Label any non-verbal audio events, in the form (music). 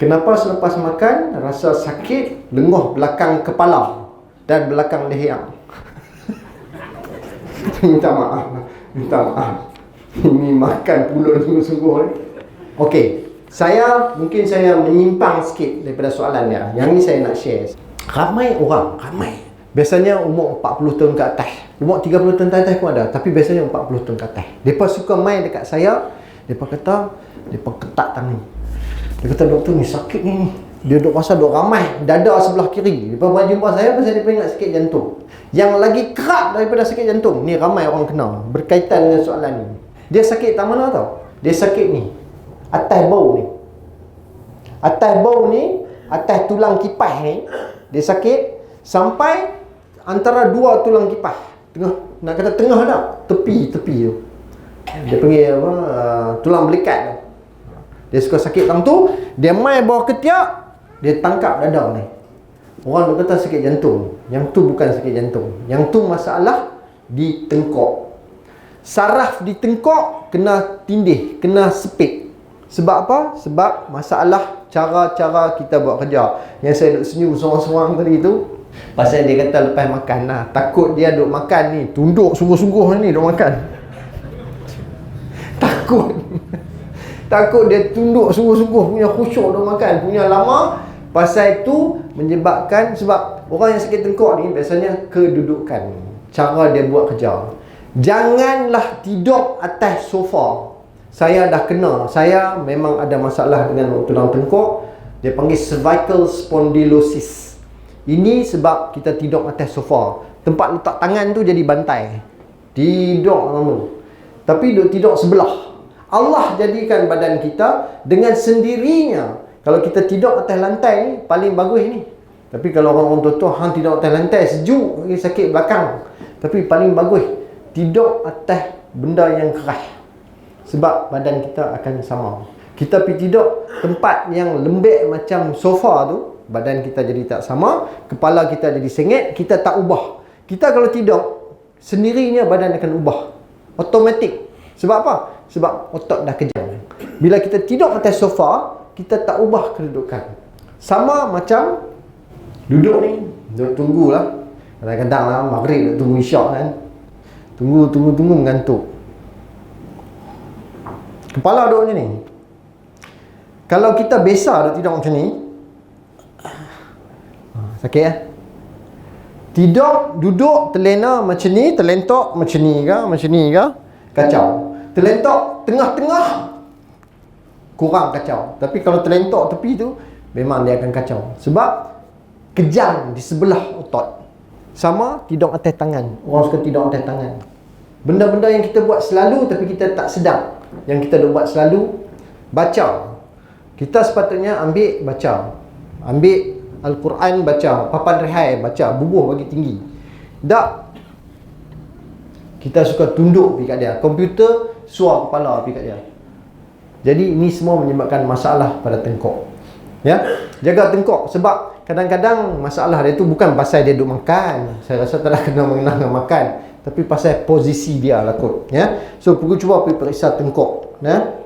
Kenapa selepas makan rasa sakit lenguh belakang kepala dan belakang leher? (laughs) minta maaf. Minta maaf. Ini makan pulun sungguh-sungguh ni. Okey. Saya mungkin saya menyimpang sikit daripada soalan dia. Yang ni saya nak share. Ramai orang, ramai. Biasanya umur 40 tahun ke atas. Umur 30 tahun ke atas pun ada. Tapi biasanya 40 tahun ke atas. Mereka suka main dekat saya. Mereka kata, mereka ketat tangan. Dia kata, doktor ni sakit ni. Dia duduk rasa duduk ramai. Dada sebelah kiri. Lepas main jumpa saya, pasal dia ingat sakit jantung. Yang lagi kerap daripada sakit jantung. Ni ramai orang kenal. Berkaitan dengan soalan ni. Dia sakit tak mana tau? Dia sakit ni. Atas bau ni. Atas bau ni, atas tulang kipas ni, dia sakit sampai antara dua tulang kipas. Tengah, nak kata tengah tak? Tepi, tepi tu. Dia panggil apa? Uh, tulang belikat tu. Dia suka sakit dalam tu, dia main bawah ketiak, dia tangkap dada ni. Orang dia kata sakit jantung. Yang tu bukan sakit jantung. Yang tu masalah di tengkok. Saraf di tengkok kena tindih, kena sepit. Sebab apa? Sebab masalah cara-cara kita buat kerja. Yang saya duduk senyum seorang-seorang tadi tu. Pasal dia kata lepas makan lah. Takut dia duduk makan ni. Tunduk sungguh-sungguh ni duduk makan. (laughs) Takut. Takut dia tunduk sungguh-sungguh punya khusyuk duduk makan. Punya lama. Pasal itu menyebabkan sebab orang yang sakit tengkok ni biasanya kedudukan. Cara dia buat kerja. Janganlah tidur atas sofa saya dah kena saya memang ada masalah dengan tulang tengkok dia panggil cervical spondylosis ini sebab kita tidur atas sofa tempat letak tangan tu jadi bantai tidur lama tapi duduk tidur sebelah Allah jadikan badan kita dengan sendirinya kalau kita tidur atas lantai ni paling bagus ni tapi kalau orang-orang tua-tua hang tidur atas lantai sejuk sakit belakang tapi paling bagus tidur atas benda yang keras sebab badan kita akan sama. Kita pergi tidur tempat yang lembek macam sofa tu, badan kita jadi tak sama, kepala kita jadi sengit, kita tak ubah. Kita kalau tidur, sendirinya badan akan ubah. Automatik. Sebab apa? Sebab otot dah kejam. Bila kita tidur atas sofa, kita tak ubah kedudukan. Sama macam duduk ni, duduk tunggulah. Kadang-kadang lah, maghrib tunggu isyak kan. Tunggu, tunggu, tunggu mengantuk. Kepala duduk macam ni. Kalau kita besar duduk tidur macam ni. Sakit ya? Tidur, duduk, terlena macam ni, terlentok macam ni ke, macam ni ke, kacau. Terlentok tengah-tengah, kurang kacau. Tapi kalau terlentok tepi tu, memang dia akan kacau. Sebab kejam di sebelah otot. Sama tidur atas tangan. Orang suka tidur atas tangan. Benda-benda yang kita buat selalu tapi kita tak sedar yang kita buat selalu baca kita sepatutnya ambil baca ambil Al-Quran baca papan rehai baca bubuh bagi tinggi tak kita suka tunduk pergi kat dia. Komputer suar kepala pergi kat dia. Jadi ini semua menyebabkan masalah pada tengkok. Ya? Jaga tengkok sebab kadang-kadang masalah dia tu bukan pasal dia duduk makan. Saya rasa ada kena mengenal dengan makan tapi pasal posisi dia lah kot. Ya? So pergi cuba pergi periksa tengkok. Ya